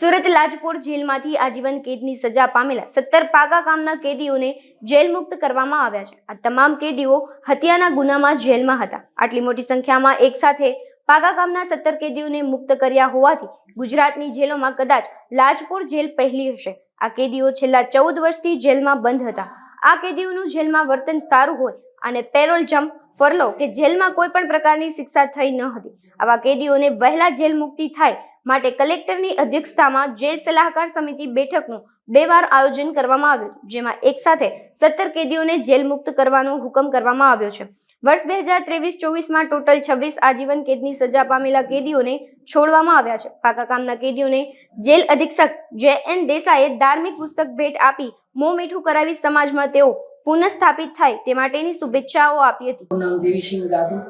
સુરત લાજપોર જેલમાંથી આજીવન કેદની સજા પામેલા સત્તર પાગા ગામના કેદીઓને જેલ મુક્ત કરવામાં આવ્યા છે. આ તમામ કેદીઓ હત્યાના ગુનામાં જેલમાં હતા. આટલી મોટી સંખ્યામાં એકસાથે પાગા ગામના સત્તર કેદીઓને મુક્ત કર્યા હોવાથી ગુજરાતની જેલોમાં કદાચ લાજપોર જેલ પહેલી હશે. આ કેદીઓ છેલ્લા ચૌદ વર્ષથી જેલમાં બંધ હતા. આ કેદીઓનું જેલમાં વર્તન સારું હોય અને પેરોલ જમ્પ ફરલો કે જેલમાં કોઈ પણ પ્રકારની શિક્ષા થઈ ન હતી. આવા કેદીઓને વહેલા જેલ મુક્તિ થાય માટે કલેક્ટરની અધ્યક્ષતામાં જેલ સલાહકાર સમિતિ બેઠકનું બે વાર આયોજન કરવામાં આવ્યું, જેમાં એક સાથે સત્તર કેદીઓને જેલ મુક્ત કરવાનો હુકમ કરવામાં આવ્યો છે. વર્ષ બે હજાર ત્રેવીસ ચોવીસમાં ટોટલ છવ્વીસ આજીવન કેદની સજા પામેલા કેદીઓને છોડવામાં આવ્યા છે. પાકા કામના કેદીઓને જેલ અધિક્ષક જે એન દેસાઈએ ધાર્મિક પુસ્તક ભેટ આપી મોં મીઠું કરાવી સમાજમાં તેઓ પુનઃસ્થાપિત થાય તે માટેની શુભેચ્છાઓ આપી હતી. નામ દેવીસિંહ દાદુ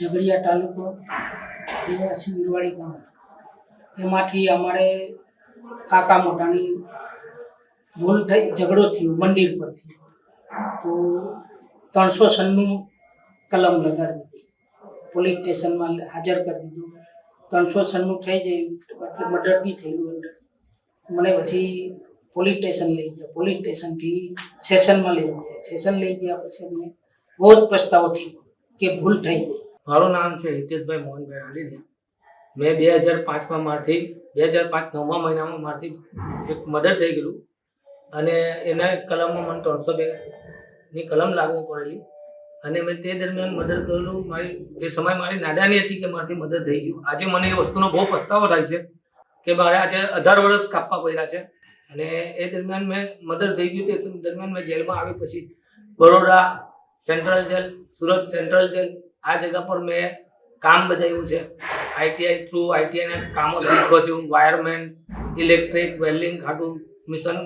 ઝઘડિયા તાલુકો દેવાસી વિરવાડી ગામ. એમાંથી અમારે કાકા મોટાની ભૂલ થઈ, ઝઘડો થયો મંદિર પરથી. તો ત્રણસો સન્નું કલમ લગાડી દીધી. પોલીસ સ્ટેશનમાં હાજર કરી દીધું. ત્રણસો સન્નું થઈ જાય એટલે મર્ડર બી થયેલું મને પછી પોલીસ સ્ટેશન લઈ ગયા. પોલીસ સ્ટેશનથી સેશનમાં લઈ ગયા. સેશન લઈ ગયા પછી અમને બહુ જ પસ્તાવો થયો કે ભૂલ થઈ ગઈ. મારું નામ છે હિતેશભાઈ મોહનભાઈ રાંધીનિયા મેં બે હજાર પાંચમાં મારથી, બે હજાર પાંચ નવમા મહિનામાં મારથી એક મર્ડર થઈ ગયેલું. અને એના કલમમાં મને ત્રણસો બેની કલમ લાગુ પડેલી. અને મેં તે દરમિયાન મદદ કરેલું. મારી જે સમય મારી નાદાની હતી કે મારાથી મદદ થઈ ગયું. આજે મને એ વસ્તુનો બહુ પસ્તાવો થાય છે કે મારે આજે અઢાર વર્ષ કાપવા પડ્યા છે. અને એ દરમિયાન મેં મદદ થઈ ગયું. તે દરમિયાન મેં જેલમાં આવી. પછી Baroda central jail, Surat central jail આ જગ્યા પર મેં કામ બજાવ્યું છે. આઈટીઆઈ થ્રુ આઈટીઆઈના કામો શીખો છું. વાયરમેન ઇલેક્ટ્રિક વેલ્ડિંગ ખાટું મિશન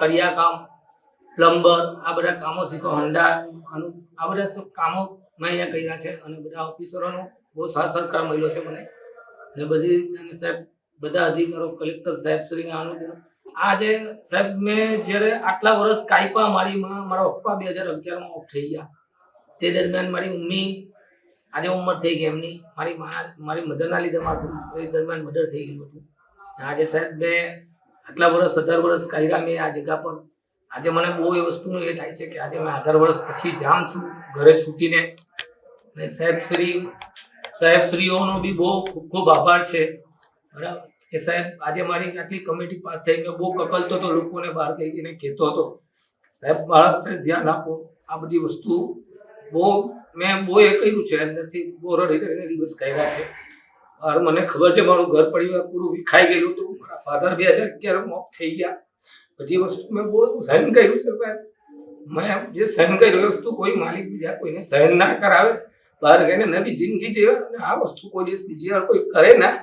કરિયા કામ પ્લમ્બર આ બધા કામો શીખો હંડા આ બધા સબ કામો મેં અહીંયા કર્યા છે અને બધા ઓફિસરોનો બહુ સાથ સહકાર મળ્યો છે મને. ને બધી સાહેબ, બધા અધિકારો કલેક્ટર સાહેબ શ્રીને આનું આજે સાહેબ, મેં જ્યારે આટલા વર્ષ કાયપા મારીમાં મારા પપ્પા બે હજાર અગિયારમાં ઓફ થઈ ગયા. તે દરમિયાન મારી મમ્મી આજે ઉંમર થઈ ગઈ એમની. મારી મારી મધરના લીધે મારું એ દરમિયાન મર્ડર થઈ ગયું હતું. અને આજે સાહેબ મેં આટલા વર્ષ, અઢાર વર્ષ કાઢ્યા મેં આ જગ્યા પર આજે મને બહુ એ વસ્તુનું એ થાય છે કે આજે મેં અઢાર વર્ષ પછી જામ છું, ઘરે છૂટીને. ને સાહેબ શ્રી સાહેબ શ્રીઓનો બી બહુ ખૂબ ખૂબ આભાર છે. બરાબર? કે સાહેબ, આજે મારી આટલી કમિટી પાસ થઈ મેં બહુ કકલતો હતો લોકોને બહાર કહી જઈને કહેતો હતો. સાહેબ બાળક ધ્યાન આપો. આ બધી વસ્તુ બહુ મેં બહુ એ કર્યું છે, અંદરથી બહુ રડી રડીને દિવસ કર્યા છે. और મને ખબર છે, મારું ઘર પરિવાર પૂરું વિખાઈ ગયેલું હતું. મારા ફાધર બે હજાર અગિયારમાં ઓફ થઈ ગયા. બધી વસ્તુ મેં બહુ સહન કર્યું છે, સાહેબ. મેં જે સહન કર્યું એ વસ્તુ કોઈ માલિક બીજા કોઈને સહન ના કરાવે. બહાર ગઈને નવી જિંદગી જીવે અને આ વસ્તુ કોઈ દિવસ બીજી વાર કોઈ કરે ના.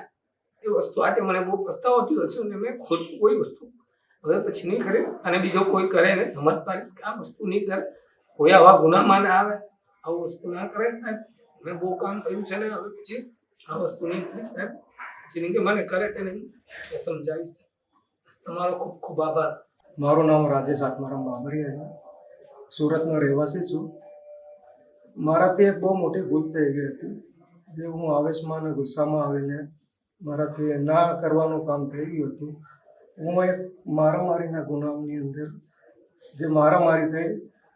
એ વસ્તુ આજે મને બહુ પસ્તાવો થયો છે અને મેં ખુદ કોઈ વસ્તુ હવે પછી નહીં કરીશ. અને બીજો કોઈ કરે ને સમજ પાડીશ કે આ વસ્તુ નહીં કરે. કોઈ આવા ગુનામાં ના આવે. આવું વસ્તુ ના કરાય સાહેબ. મેં બહુ કામ કર્યું છે ને હવે પછી આ વસ્તુ નહીં કરી સાહેબ જેની કે મને કરે તે નહીં. એ સમજાવીશ. તમારો ખૂબ ખૂબ આભાર. મારું નામ રાજેશ આત્મારામ બાબરિયા છે સુરતનો રહેવાસી છું. મારાથી એક બહુ મોટી ભૂલ થઈ ગઈ હતી. જે હું આવેશમાં અને ગુસ્સામાં આવીને મારાથી ના કરવાનું કામ થઈ ગયું હતું. હું એક મારામારીના ગુનાઓની અંદર જે મારામારી થઈ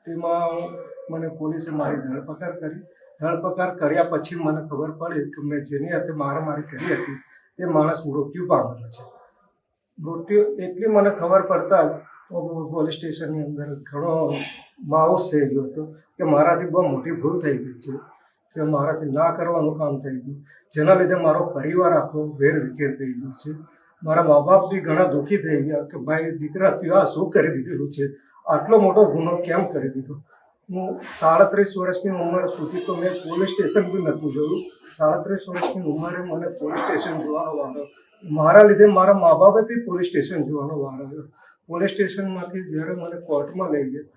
તેમાં મને પોલીસે મારી ધરપકડ કરી. ધરપકડ કર્યા પછી મને ખબર પડી કે મેં જેની હાથે મારામારી કરી હતી, તે માણસ મૃત્યુ પામેલો છે. મૃત્યુ એટલી મને ખબર પડતા જ પોલીસ સ્ટેશનની અંદર ઘણો માઉસ થઈ ગયો હતો કે મારાથી બહુ મોટી ભૂલ થઈ ગઈ છે, કે મારાથી ના કરવાનું કામ થઈ ગયું. જેના લીધે મારો પરિવાર આખો વેર વિખેર થઈ ગયો છે. મારા મા બાપ બી ઘણા દુઃખી થઈ ગયા કે, ભાઈ, દીકરા ત્યાં શું કરી દીધેલું છે? આટલો મોટો ગુનો કેમ કરી દીધો? હું સાડત્રીસ વર્ષની ઉંમર સુધી તો મેં પોલીસ સ્ટેશન બી નહોતું જોયું. સાડત્રીસ વર્ષની ઉંમરે મને પોલીસ સ્ટેશન જોવાનો વાંધો મારા લીધે મારા મા બાપે બી પોલીસ સ્ટેશન જોવાનો વારો આવ્યો. પોલીસ સ્ટેશનમાંથી જ્યારે મને કોર્ટમાં લઈ ગયા,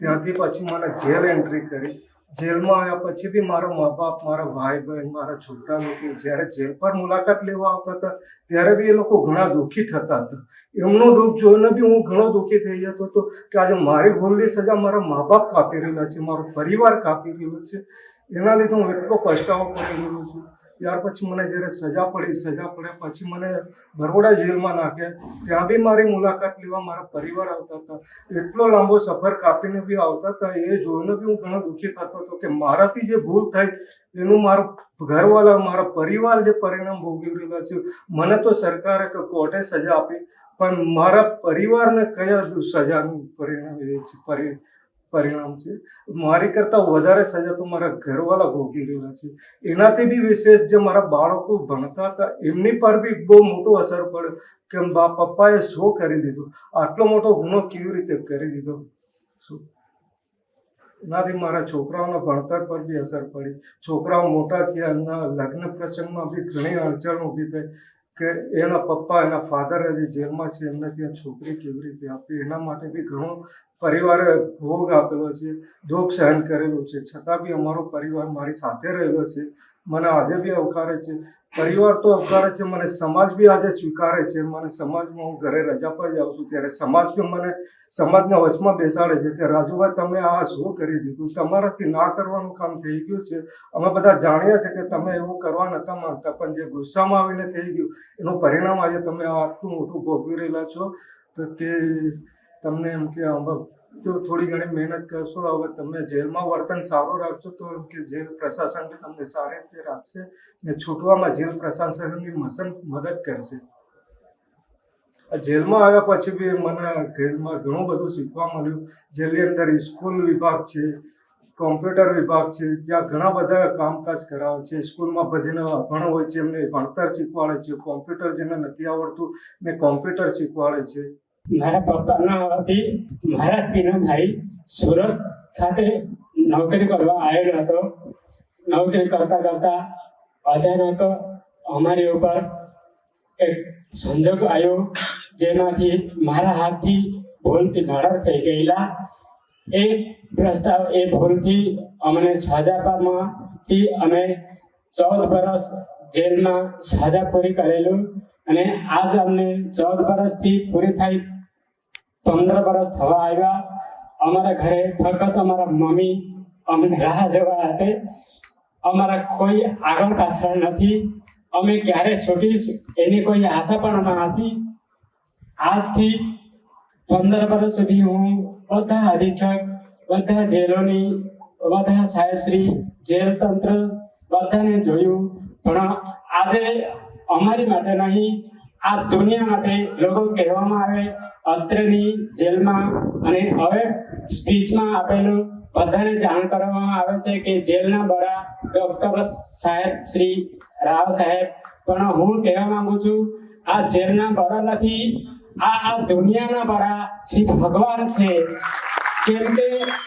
ત્યાંથી પછી મને જેલ એન્ટ્રી કરી. જેલમાં આવ્યા પછી બી મારા મા બાપ મારા ભાઈ બહેન મારા છોકરા લોકો જ્યારે જેલ પર મુલાકાત લેવા આવતા હતા, ત્યારે બી એ લોકો ઘણા દુઃખી થતા હતા. એમનું દુઃખ જોઈને બી હું ઘણો દુઃખી થઈ જતો હતો કે આજે મારી ભૂલની સજા મારા મા બાપ કાપી રહેલા છે, મારો પરિવાર કાપી રહ્યો છે. એના લીધે હું એટલો પસ્તાવો કરી રહ્યો છું. ત્યાર પછી મને જ્યારે સજા પડી, સજા પડ્યા પછી મને બરોડા જેલમાં નાખ્યા ત્યાં બી મારી મુલાકાત લેવા મારા પરિવાર આવતા હતા. એટલો લાંબો સફર કાપીને બી આવતા હતા, એ જોઈને બી હું ઘણો દુઃખી થતો હતો કે મારાથી જે ભૂલ થઈ, એનું મારું ઘરવાળા, મારા પરિવાર જે પરિણામ ભોગવી રહેલા છે, મને તો સરકારે કે કોર્ટે સજા આપી, પણ મારા પરિવારને કયા સજાનું પરિણામ એ છે, પરિ પરિણામ છે. મારી કરતાં વધારે સજા તો મારા ઘરવાળા ભોગવી રહ્યા છે. એનાથી બી વિશેષ જે મારા બાળકો ભણતા હતા, એમની પર બી બહુ મોટો અસર પડ્યો કે બા પપ્પાએ શું કરી દીધું? આટલો મોટો ગુનો કેવી રીતે કરી દીધો? શું? એનાથી મારા છોકરાઓના ભણતર પર બી અસર પડી. છોકરાઓ મોટા થયા, એમના લગ્ન પ્રસંગમાં બી ઘણી અડચણ ઊભી થઈ. કે એના પપ્પા, એના ફાધર હજી જેલમાં છે, એમને ત્યાં છોકરી કેવી રીતે આપી? એના માટે બી ઘણો પરિવારે ભોગ આપેલો છે દુઃખ સહન કરેલું છે. છતાં બી અમારો પરિવાર મારી સાથે રહેલો છે. મને આજે બી આવકારે છે, પરિવાર તો આવકારે છે, મને સમાજ બી આજે સ્વીકારે છે. મને સમાજમાં હું ઘરે રજા પર જાઉં છું, ત્યારે સમાજ બી મને, સમાજના વશમાં બેસાડે છે કે રાજુભાઈ તમે આ શું કરી દીધું? તમારાથી ના કરવાનું કામ થઈ ગયું છે. અમે બધા જાણીએ છીએ કે તમે એવું કરવા નતા માંગતા, પણ જે ગુસ્સામાં આવીને થઈ ગયું, એનું પરિણામ આજે તમે આટલું મોટું ભોગવી રહેલા છો. તો કે તમને એમ કે અમુક જો થોડી ઘણી મહેનત કરશો, હવે તમે જેલમાં વર્તન સારું રાખશો, તો એમ કે જેલ પ્રશાસન બી તમને સારી રીતે રાખશે ને છૂટવામાં જેલ પ્રશાસનની મસન મદદ કરશે. જેલમાં આવ્યા પછી બી મને જેલમાં ઘણું બધું શીખવા મળ્યું. જેલની અંદર સ્કૂલ વિભાગ છે, કોમ્પ્યુટર વિભાગ છે, ત્યાં ઘણા બધા કામકાજ કરાવે છે. સ્કૂલમાં ભજન અભણ હોય છે, એમને ભણતર શીખવાડે છે, કોમ્પ્યુટર જેને નથી આવડતું, ને કોમ્પ્યુટર શીખવાડે છે. મારા પપ્પાના વતી મારા તીનો ભાઈ સુરત ખાતે નોકરી કરવા આવેલો હતો. નોકરી કરતા કરતા અચાનક અમારી ઉપર એક સંજોગ આવ્યો, જેમાંથી મારા હાથથી ભૂલથી મર્ડર થઈ ગયેલા. એ પ્રસ્તાવ, એ ભૂલથી અમને સજાપામાંથી અમે ચૌદ વર્ષ જેલમાં સાજા પૂરી કરેલું. અને આજ અમને ચૌદ વર્ષથી પૂરી થઈ પંદર વર્ષ થવા આવ્યા. અમારા ઘરે ફક્ત અમારા મમ્મી અમને રાહ જોવા hatte અમારા કોઈ આગળ પાછળ નથી. અમે ક્યારે છૂટીશું એની કોઈ આશા પણ અમારા હતી આજથી પંદર વર્ષ સુધી હું બધા અધિક્ષક, બધા જેલોની, બધા સાહેબશ્રી જેલ તંત્ર બધાને જોયું. પણ આજે અમારી માટે નહીં, આ દુનિયા માટે લોકો કહેવામાં આવે, અત્રેની જેલમાં અને હવે સ્પીચમાં આપેલું બધાને જાણ કરવામાં આવે છે કે જેલના બડા ડોક્ટર સાહેબ શ્રી રાવ સાહેબ. પણ હું કહેવા માંગુ છું, આ જેલના બડા નથી, આ આ દુનિયાના બડા શ્રી ભગવાન છે. કેમ કે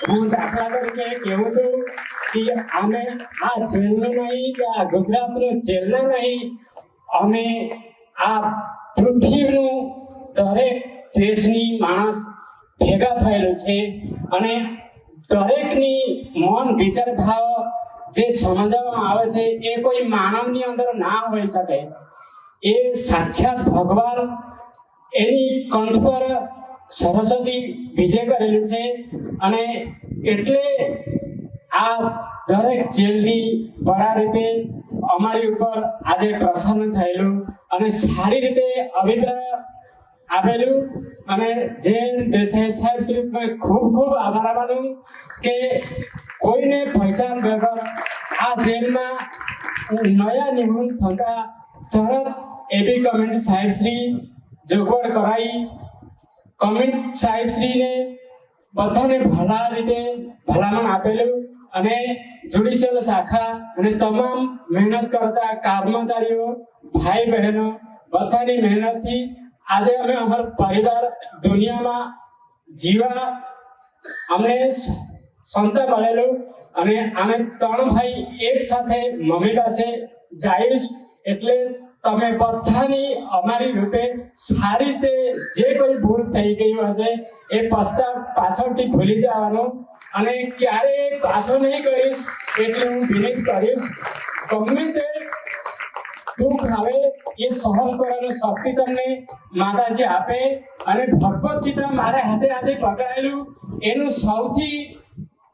હું દાખલા તરીકે કહું છું કે અમે આ જેલનું નહીં, કે આ ગુજરાતનું જેલનું નહીં અમે આ પૃથ્વીનું દરેક દેશની માણસ ભેગા થયેલું છે અને દરેકની મન વિચાર ભાવ જે સમજાવવામાં આવે છે એ કોઈ માનવની અંદર ના હોઈ શકે. એ સાક્ષાત ભગવાન એની કંઠ પર સરસ્વતી વિજય કરેલું છે અને એટલે આ દરેક જેલની વડા રીતે અમારી ઉપર આજે પ્રસન્ન થયેલું અને સારી રીતે અભિપ્રાય આપેલું અને જે દેસાઈ સાહેબ શ્રી ખૂબ ખૂબ આભાર માનું કે કોઈને પહેચાન વગર આ જેલમાં નયા નિમણૂક થતા તરત એબી કમેન્ટ સાહેબ શ્રી જોગવાડ કરાઈ. કમિટ સાહેબશ્રીને બધાને ભલા રીતે ભલામણ આપેલું અને જ્યુડિશિયલ શાખા અને તમામ મહેનત કરતા કર્મચારીઓ, ભાઈ બહેનો, બધાની મહેનતથી આજે અમે અમારો પરિવાર દુનિયામાં જીવા અમને સંત મળેલું અને અમે ત્રણ ભાઈ એક સાથે મમ્મી પાસે જઈશ એટલે તમે બધાની અમારી રૂપે સારી રીતે જે કોઈ ભૂલ થઈ ગઈ હશે, એ પસ્તાવ પાછળથી ભૂલી જવાનો અને ક્યારેય પાછો નહીં કરીશ એટલે હું વિનંત કરીશ. ગમે તે દુઃખ આવે, એ સહન કરવાની શક્તિ તમને માતાજી આપે અને ભગવદ્ ગીતા મારા હાથે હાથે પકડાયેલું, એનું સૌથી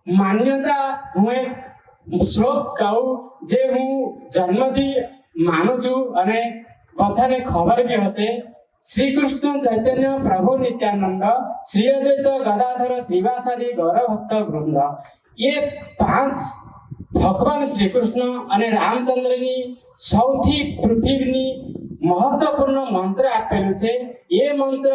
માન્યતા હું એક શ્લોક કહું, જે હું જન્મથી માનું છું અને બધાને ખબર બી હશે શ્રી કૃષ્ણ ચૈતન્ય પ્રભુ નિત્યાનંદ શ્રી અદ્વૈત ગદાધર શ્રીવાસાદી ગૌરવ ભક્ત વૃંદ એ પાંચ ભગવાન શ્રી કૃષ્ણ અને રામચંદ્રની સૌથી પૃથ્વીની મહત્વપૂર્ણ મંત્ર આપેલું છે એ મંત્ર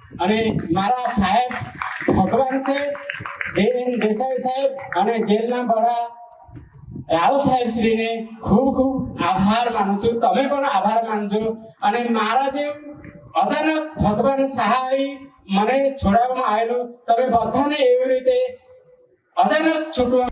અને મારા સાહેબ ભગવાન છે જયંત દેસાઈ સાહેબ અને જેલના બડા રાવ સાહેબ શ્રીને ખૂબ ખૂબ આભાર માનું છું. તમે પણ આભાર માનજો. અને મારા જે અચાનક ભગવાન સહાય મને છોડાવવામાં આવેલું, તમે બધાને એવી રીતે અચાનક છૂટવા